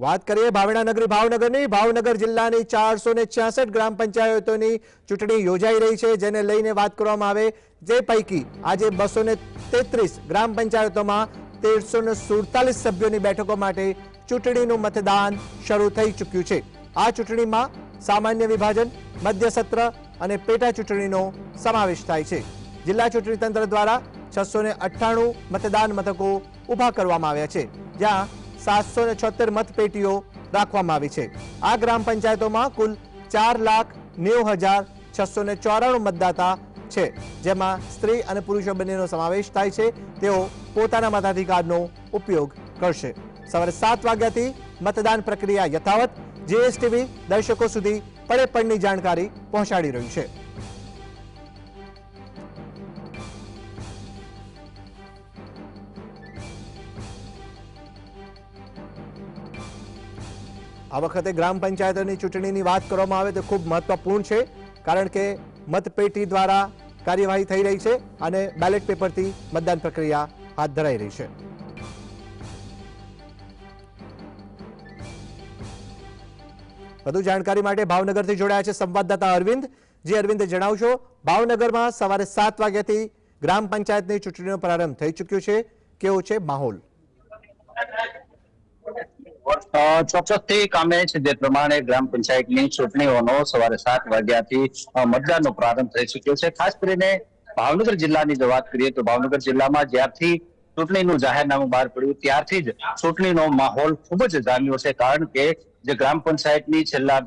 વાત કરીએ ભાવનગરી ભાવનગરની. ભાવનગર જિલ્લાની ચારસો ગ્રામ પંચાયતોની ચૂંટણી યોજાઈ રહી છે, જેને લઈને વાત કરવામાં આવે જે પૈકી આજે બસો ગ્રામ પંચાયતોમાં તેરસો સભ્યોની બેઠકો માટે ચૂંટણીનું મતદાન શરૂ થઈ ચૂક્યું છે. આ ચૂંટણીમાં સામાન્ય વિભાજન, મધ્ય સત્ર અને પેટા ચૂંટણીનો સમાવેશ થાય છે. જિલ્લા ચૂંટણી તંત્ર દ્વારા છસો મતદાન મથકો ઊભા કરવામાં આવ્યા છે, જ્યાં સાતસો ને છોતેર મતપેટીઓ રાખવામાં આવી છે. આ ગ્રામ પંચાયતોમાં કુલ ચાર લાખ નેવું હજાર છસો ને ચોરાણું મતદાતા છે. જેમાં સ્ત્રી અને પુરુષો બંનેનો સમાવેશ થાય છે. તેઓ પોતાના મતાધિકારનો ઉપયોગ કરશે. સવારે સાત વાગ્યાથી મતદાન પ્રક્રિયા યથાવત. જીએસટીવી દર્શકો સુધી પડે જાણકારી પહોંચાડી રહ્યું છે. આ વખતે ગ્રામ પંચાયતોની ચૂંટણીની વાત કરવામાં આવે તો ખૂબ મહત્વપૂર્ણ છે, કારણ કે મતપેટી દ્વારા કાર્યવાહી થઈ રહી છે અને બેલેટ પેપરથી મતદાન પ્રક્રિયા હાથ ધરાઈ રહી છે. વધુ જાણકારી માટે ભાવનગરથી જોડાયા છે સંવાદદાતા અરવિંદ. જે અરવિંદ જણાવશો ભાવનગરમાં સવારે સાત વાગ્યાથી ગ્રામ પંચાયતની ચૂંટણીનો પ્રારંભ થઈ ચૂક્યો છે. કેવો છે માહોલ? ચોક્કસથી કામે છે જે પ્રમાણે ગ્રામ પંચાયતની ચૂંટણીઓનો સવારે સાત વાગ્યાથી મતદાનનો પ્રારંભ થઈ ચુક્યો છે. ખાસ કરીને ભાવનગર જિલ્લાની જો વાત કરીએ તો ભાવનગર જિલ્લામાં જ્યારથી ચૂંટણીનું જાહેરનામું બહાર પડ્યું, ત્યારથી જ ચૂંટણીનો માહોલ ખૂબ જ જામ્યો છે. કારણ કે જે ગ્રામ પંચાયતની છેલ્લા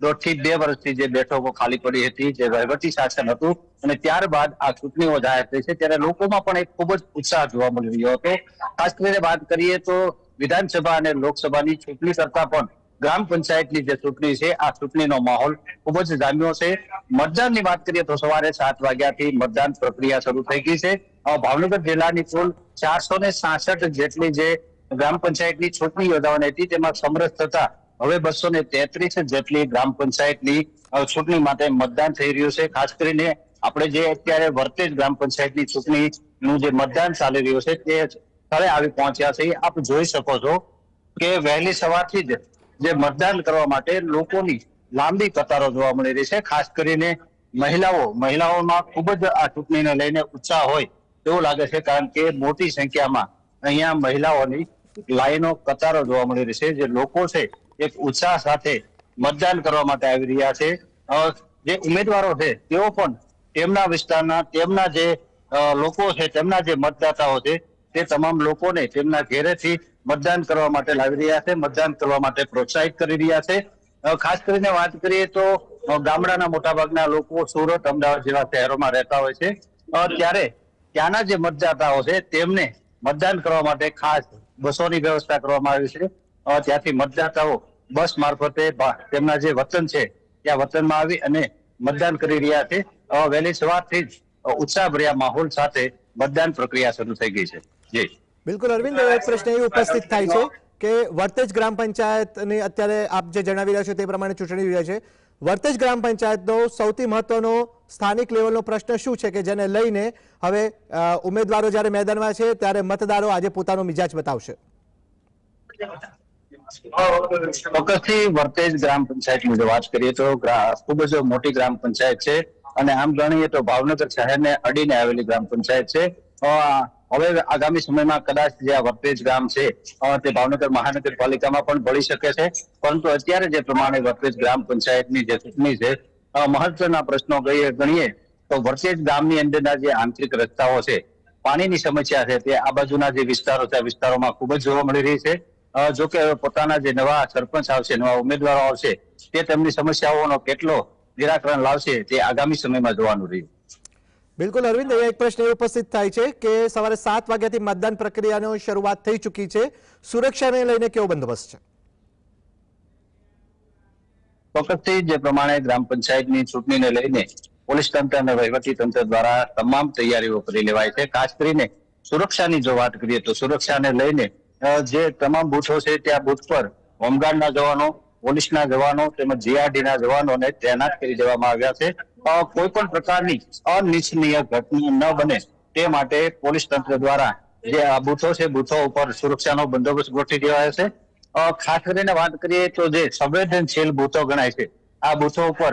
દોઢથી બે વર્ષથી જે બેઠકો ખાલી પડી હતી, જે વહીવટી શાસન હતું અને ત્યારબાદ આ ચૂંટણીઓ જાહેર થઈ છે, ત્યારે લોકોમાં પણ એક ખૂબ જ ઉત્સાહ જોવા મળી રહ્યો હતો. ખાસ કરીને વાત કરીએ તો વિધાનસભા અને લોકસભાની ચૂંટણી કરતા પણ ગ્રામ પંચાયતની જે ચૂંટણી છે, આ ચૂંટણીનો માહોલ ખૂબ જ જામ્યો છે. મતદાનની વાત કરીએ તો સવારે સાત વાગ્યાથી મતદાન પ્રક્રિયા શરૂ થઈ ગઈ છે. ભાવનગર જિલ્લાની કુલ ચારસો ને સાસઠ જેટલી જે ગ્રામ પંચાયતની ચૂંટણી યોજાવાની હતી, તેમાં સમરસ થતા હવે બસો ને તેત્રીસ જેટલી ગ્રામ પંચાયતની ચૂંટણી માટે મતદાન થઈ રહ્યું છે. ખાસ કરીને આપણે જે અત્યારે વર્તેજ ગ્રામ પંચાયતની ચૂંટણીનું જે મતદાન ચાલી રહ્યું છે, તે સ્થળે આવી પહોંચ્યા છે. આપ જોઈ શકો છો કે વહેલી સવારથી જ જે મતદાન કરવા માટે લોકોની લાંબી કતારો જોવા મળી રહી છે. ખાસ કરીને મહિલાઓ. મહિલાઓમાં ખૂબ જ આ ચૂંટણીને લઈને ઉત્સાહ હોય તેવું લાગે છે, કારણ કે મોટી સંખ્યામાં અહીંયા મહિલાઓની લાઈનો, કતારો જોવા મળી રહી છે, જે લોકો છે એક ઉત્સાહ સાથે મતદાન કરવા માટે આવી રહ્યા છે. જે ઉમેદવારો છે, તેઓ પણ તેમના વિસ્તારના, તેમના જે લોકો છે, તેમના જે મતદાતાઓ છે તે તમામ લોકોને તેમના ઘેરેથી મતદાન કરવા માટે લાવી રહ્યા છે, મતદાન કરવા માટે પ્રોત્સાહિત કરી રહ્યા છે. ખાસ કરીને વાત કરીએ તો ગામડાના મોટાભાગના લોકો સુરત, અમદાવાદ જેવા શહેરોમાં રહેતા હોય છે. ત્યારે ત્યાંના જે મતદાતાઓ છે, તેમને મતદાન કરવા માટે ખાસ બસોની વ્યવસ્થા કરવામાં આવી છે. ત્યાંથી મતદાતાઓ બસ મારફતે તેમના જે વતન છે, ત્યાં વતનમાં આવી અને મતદાન કરી રહ્યા છે. વહેલી સવારથી જ ઉત્સાહભર્યા માહોલ સાથે મતદાન પ્રક્રિયા શરૂ થઈ ગઈ છે. બિલકુલ અરવિંદ એક પ્રશ્ન એ ઉપસ્થિત થાય છે કે વર્તેજ ગ્રામ પંચાયતની અત્યારે આપ જે જણાવી રહ્યા છો તે પ્રમાણે ચૂંટણી યોજાય છે. વર્તેજ ગ્રામ પંચાયતનો સૌથી મહત્વનો સ્થાનિક લેવલનો પ્રશ્ન શું છે કે જેને લઈને હવે ઉમેદવારો જ્યારે મેદાનમાં છે ત્યારે મતદારો આજે પોતાનો મિજાજ બતાવશે? ચોક્કસથી વર્તેજ ગ્રામ પંચાયતની જો વાત કરીએ તો ખૂબ જ મોટી ગ્રામ પંચાયત છે અને આમ ગણીએ તો ભાવનગર શહેરને અડીને આવેલી ગ્રામ પંચાયત છે. હવે આગામી સમયમાં કદાચ જે આ વર્તેજ ગામ છે તે ભાવનગર મહાનગરપાલિકામાં પણ ભળી શકે છે. પરંતુ અત્યારે જે પ્રમાણે વર્તેજ ગ્રામ પંચાયતની જે ચૂંટણી છે મહત્વના પ્રશ્નો ગણીએ તો વર્તેજ ગામની અંદરના જે આંતરિક રસ્તાઓ છે, પાણીની સમસ્યા છે, તે આ બાજુના જે વિસ્તારો છે વિસ્તારોમાં ખૂબ જ જોવા મળી રહી છે. જો કે હવે પોતાના જે નવા સરપંચ આવશે, નવા ઉમેદવારો આવશે, તે તેમની સમસ્યાઓનો કેટલો નિરાકરણ લાવશે તે આગામી સમયમાં જોવાનું રહ્યું. બિલકુલ અરવિંદ, અહીંયા એક પ્રશ્ન એ ઉપસ્થિત થાય છે કે સવારે સાત વાગ્યાથી મતદાન પ્રક્રિયાનો શરૂઆત થઈ ચૂકી છે. સુરક્ષાને લઈને કેવો બંદોબસ્ત છે? ચોક્કસથી, જે પ્રમાણે ગ્રામ પંચાયતની ચૂંટણીને લઈને પોલીસ તંત્ર અને વહીવટી તંત્ર દ્વારા તમામ તૈયારીઓ કરી લેવાય છે. ખાસ કરીને સુરક્ષાની જો વાત કરીએ તો સુરક્ષાને લઈને જે તમામ બૂથો છે, ત્યાં બૂથ પર હોમગાર્ડના જવાનો, પોલીસના જવાનો તેમજ જીઆરડીના જવાનોને તૈનાત કરી દેવામાં આવ્યા છે. કોઈ પણ પ્રકારની અનિચ્છનીય ઘટના ન બને તે માટે પોલીસ તંત્ર દ્વારા જે આ બૂથો છે, બૂથો ઉપર સુરક્ષાનો બંદોબસ્ત ગોઠવી દેવાયો છે. ખાસ કરીને વાત કરીએ તો જે સંવેદનશીલ બૂથો ગણાય છે, આ બૂથો ઉપર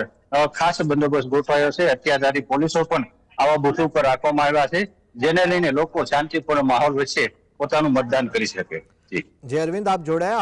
ખાસ બંદોબસ્ત ગોઠવાયો છે. અત્યાચારી પોલીસો પણ આવા બૂથો ઉપર રાખવામાં આવ્યા છે, જેને લઈને લોકો શાંતિપૂર્ણ માહોલ વચ્ચે પોતાનું મતદાન કરી શકે. જી. અરવિંદ, આપ જોડાયા?